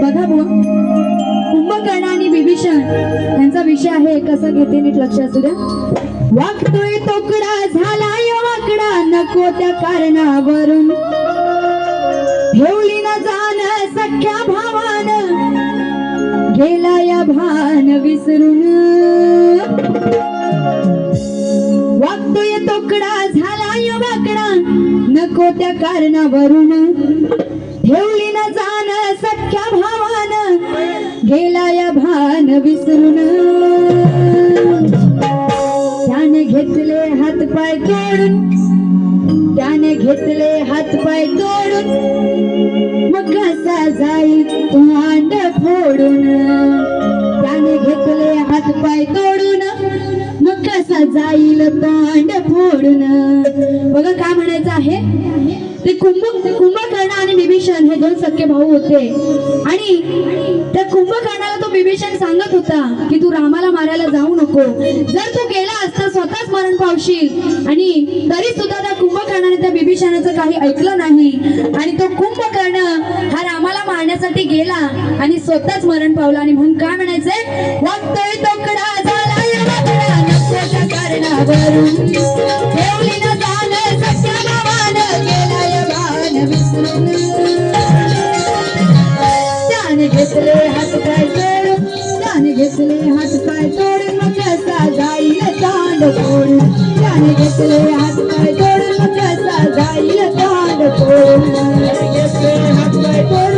बघा बुवा कुंभकर्ण आणि विभीषण यांचा विषय आहे कसं घेते नीट लक्ष असू द्या. वागतोय तोकडा झालाय वाकडा नको त्या कारणावरून. ठेवली न जाण सख्या भावान गेला या भान विसरून. वागतोय तोकडा झाला वाकडा नको त्या कारणावरून. ठेवली ना जाण सख्या भावान गेला या भान विसरून. त्याने घेतले हात पाय तोडून त्याने घेतले हात पाय तोडून मग कसा जाई तू अंड फोडून. त्याने घेतले हात पाय तोडून कसा जाईल तो अंड फोडून. बघा काय म्हणायचं आहे? ते कुंभ कुंभकर्ण आणि विभीषण हे दोन सख्खे भाऊ होते. आणि त्या कुंभकर्णाला तो विभीषण सांगत होता की तू रामाला मारायला जाऊ नको. जर तू गेला असता स्वतःच मरण पावशील. आणि तरी सुद्धा त्या कुंभकर्णाने त्या विभीषणाचं काही ऐकलं नाही. आणि तो कुंभकर्ण हा रामाला मारण्यासाठी गेला आणि स्वतःच मरण पावला. आणि म्हणून काय म्हणायचंय? वागतोय तोकडा त्या कारणावरून ठेवली न जाण सख्या भावानं गेला भान विसरून त्याने घेतले हात पाय तोडून त्याने घेतले हात पाय तोडून मग कसा जाईल तांड कोण त्याने घेतले हात पाय तोडून मग कसा जाईल तांड कोण घेतले हात पाय तोडून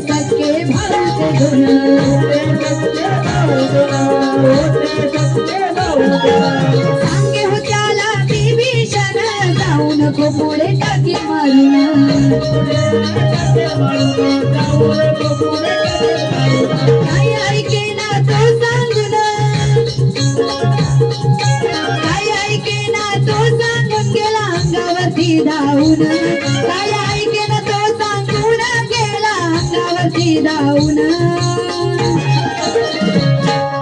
होते सख्खे भाऊचे गुण सांगे हो त्याला विभीषण जाऊ नको पुढे टाकी मारून काय ऐकेना धावून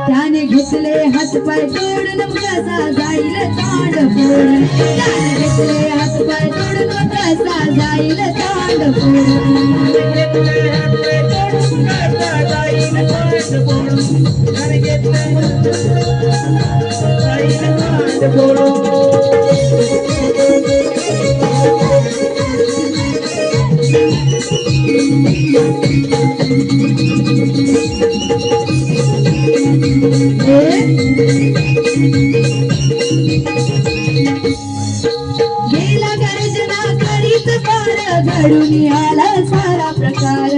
त्याने घेतले हात पाय तोडून कसा जाईल तांड फोडून. त्याने घेतले हात पाय तोडून कसा जाईल तांड फोडून. गेला गर्जना करीत पार घडून आला सारा प्रकार.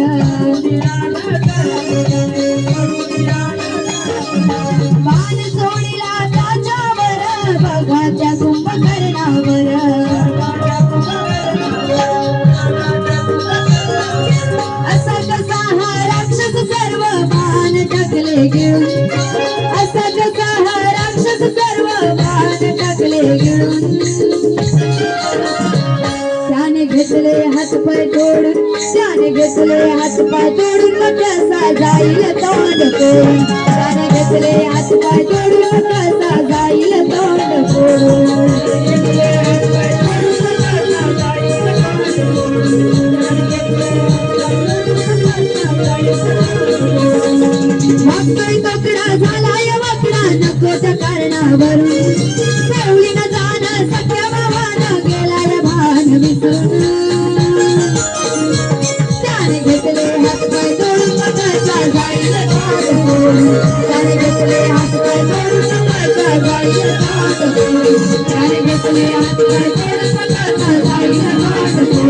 घेतले हात पाय तोडून त्याने घेतले हात पाय तोडून कसा जाईल तोंड फोडून. त्याने घेतले हात पाय तोडून कसा जाईल तोंड फोडून. वागतोय तोकडा वाकडा नको त्या कारणावरून. घेतले हात